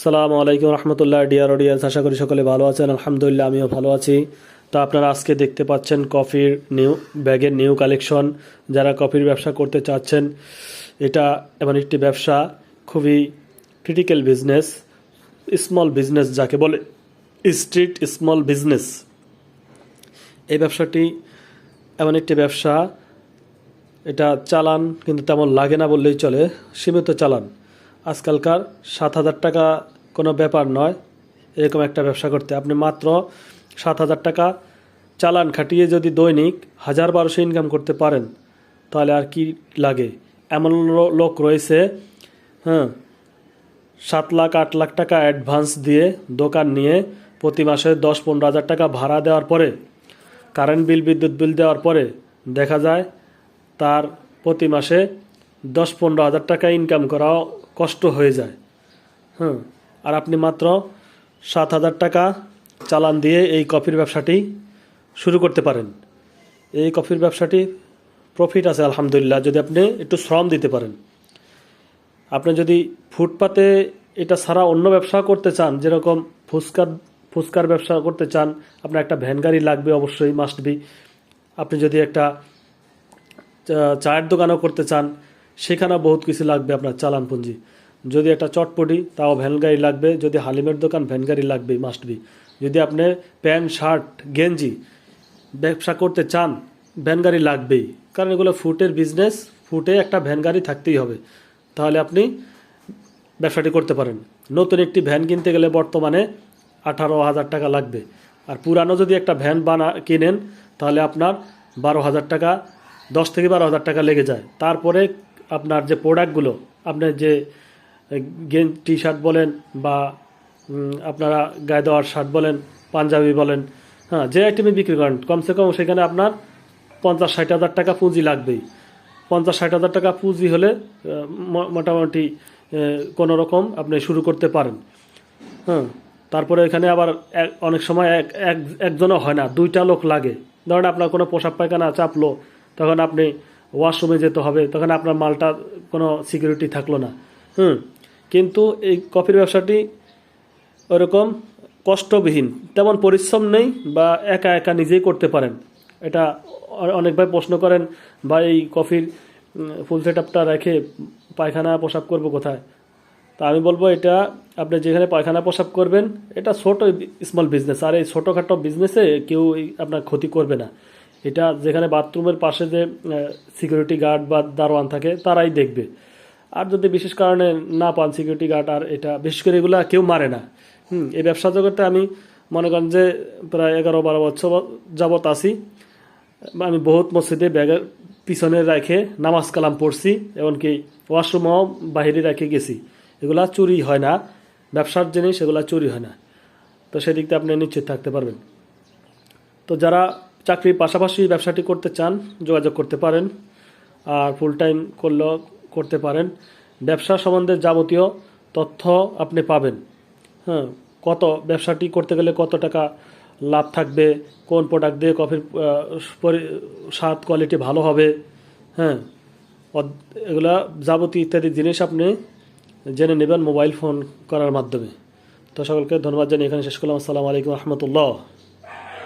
সালামু আলাইকুম রহমতুল্লাহ, dear audience, আশা করি সকলে ভালো আছেন। আলহামদুলিল্লাহ, আমিও ভালো আছি। তো আপনারা আজকে দেখতে পাচ্ছেন কফির নিউ, ব্যাগের নিউ কালেকশন। যারা কফির ব্যবসা করতে চাচ্ছেন, এটা এমন একটি ব্যবসা, খুবই ক্রিটিক্যাল বিজনেস স্মল বিজনেস যাকে বলে স্ট্রিট স্মল বিজনেস এই ব্যবসাটি এমন একটি ব্যবসা, এটা চালান কিন্তু তেমন লাগে না বললেই চলে, সীমিত চালান। আজকালকার সাত হাজার টাকা কোনো ব্যাপার নয়, এরকম একটা ব্যবসা করতে। আপনি মাত্র সাত হাজার টাকা চালান, খাটিয়ে যদি দৈনিক হাজার বারোশো ইনকাম করতে পারেন, তাহলে আর কি লাগে? এমন লোক রয়েছে হ্যাঁ সাত লাখ, আট লাখ টাকা অ্যাডভান্স দিয়ে দোকান নিয়ে প্রতি মাসে দশ, পনেরো হাজার টাকা ভাড়া দেওয়ার পরে কারেন্ট বিল বিদ্যুৎ বিল দেওয়ার পরে দেখা যায় তার প্রতি মাসে দশ পনেরো হাজার টাকা ইনকাম করাও কষ্ট হয়ে যায়। হুম আর আপনি মাত্র সাত হাজার টাকা চালান দিয়ে এই কফির ব্যবসাটি শুরু করতে পারেন। এই কফির ব্যবসাটি প্রফিট আছে, আলহামদুলিল্লাহ। যদি আপনি একটু শ্রম দিতে পারেন। আপনি যদি ফুটপাতে এটা ছাড়া অন্য ব্যবসা করতে চান, যেরকম ফুচকার ফুচকার ব্যবসা করতে চান, আপনার একটা ভ্যান গাড়ি লাগবে অবশ্যই মাস্ট বি আপনি যদি একটা চায়ের দোকানও করতে চান সেখানেও বহুত কিছু লাগবে আপনার চালান পুঁজি যদি একটা চটপটি, তাও ভ্যান গাড়ি লাগবে। যদি হালিমের দোকান, ভ্যান গাড়ি লাগবেই মাস্ট বি যদি আপনি প্যান্ট, শার্ট, গেঞ্জি ব্যবসা করতে চান, ভ্যান গাড়ি লাগবেই। কারণ এগুলো ফুটের বিজনেস ফুটে একটা ভ্যান গাড়ি থাকতেই হবে। তাহলে আপনি ব্যবসাটি করতে পারেন। নতুন একটি ভ্যান কিনতে গেলে বর্তমানে আঠারো হাজার টাকা লাগবে। আর পুরানো যদি একটা ভ্যান বানা, কিনেন, তাহলে আপনার বারো হাজার টাকা দশ থেকে বারো হাজার টাকা লেগে যায়। তারপরে আপনার যে প্রোডাক্টগুলো আপনার যে গেন টি শার্ট বলেন বা আপনারা গায়ে দেওয়ার শার্ট বলেন, পাঞ্জাবি বলেন হ্যাঁ যে আইটেমে বিক্রি করেন, কমসে কম সেখানে আপনার পঞ্চাশ ষাট হাজার টাকা পুঁজি লাগবেই। পঞ্চাশ ষাট হাজার টাকা পুঁজি হলে মোটামুটি কোনো রকম আপনি শুরু করতে পারেন। হ্যাঁ তারপরে এখানে আবার অনেক সময় এক- একজনও হয় না, দুইটা লোক লাগে। ধরেন আপনার কোনো পোশাক পায়খানা চাপলো তখন আপনি ওয়াশরুমে যেতে হবে, তখন আপনার মালটা কোনো সিকিউরিটি থাকল না। হুম, কিন্তু এই কফির ব্যবসাটি ওরকম কষ্টবিহীন, তেমন পরিশ্রম নেই বা একা একা নিজেই করতে পারেন। এটা অনেক ভাই প্রশ্ন করেন বা এই কফির ফুল সেট আপটা রেখে পায়খানা প্রসাব করব কোথায়? তা আমি বলব, এটা আপনি যেখানে পায়খানা প্রসাব করবেন, এটা ছোট স্মল বিজনেস আর এই ছোটোখাটো বিজনেসে কেউ আপনার ক্ষতি করবে না। এটা যেখানে বাথরুমের পাশে যে সিকিউরিটি গার্ড বা দারোয়ান থাকে, তারাই দেখবে। আর যদি বিশেষ কারণে না পান সিকিউরিটি গার্ড আর এটা বিশেষ করে এগুলা কেউ মারে না। হুম, এই ব্যবসা জগতে আমি মনে করেন যে প্রায় এগারো বারো বছর যাবৎ বা আমি বহুত মসজিদে ব্যাগের পিছনে রেখে নামাজ কালাম পড়ছি, এমনকি ওয়াশরুমও বাহিরে রেখে গেছি। এগুলা চুরি হয় না। ব্যবসার জিনিস এগুলা চুরি হয় না। তো সেদিক দিয়ে আপনি নিশ্চিত থাকতে পারবেন। তো যারা চাকরির পাশাপাশি ব্যবসাটি করতে চান, যোগাযোগ করতে পারেন আর ফুল টাইম করলেও করতে পারেন। ব্যবসা সম্বন্ধে যাবতীয় তথ্য আপনি পাবেন। হ্যাঁ কত ব্যবসাটি করতে গেলে কত টাকা লাভ থাকবে, কোন প্রোডাক্ট দিয়ে কফির স্বাদ কোয়ালিটি ভালো হবে হ্যাঁ এগুলা যাবতীয় ইত্যাদি জিনিস আপনি জেনে নেবেন মোবাইল ফোন করার মাধ্যমে। তো সকলকে ধন্যবাদ জানিয়ে এখানে শেষ করলাম। আসসালামু আলাইকুম রহমতুল্লাহ।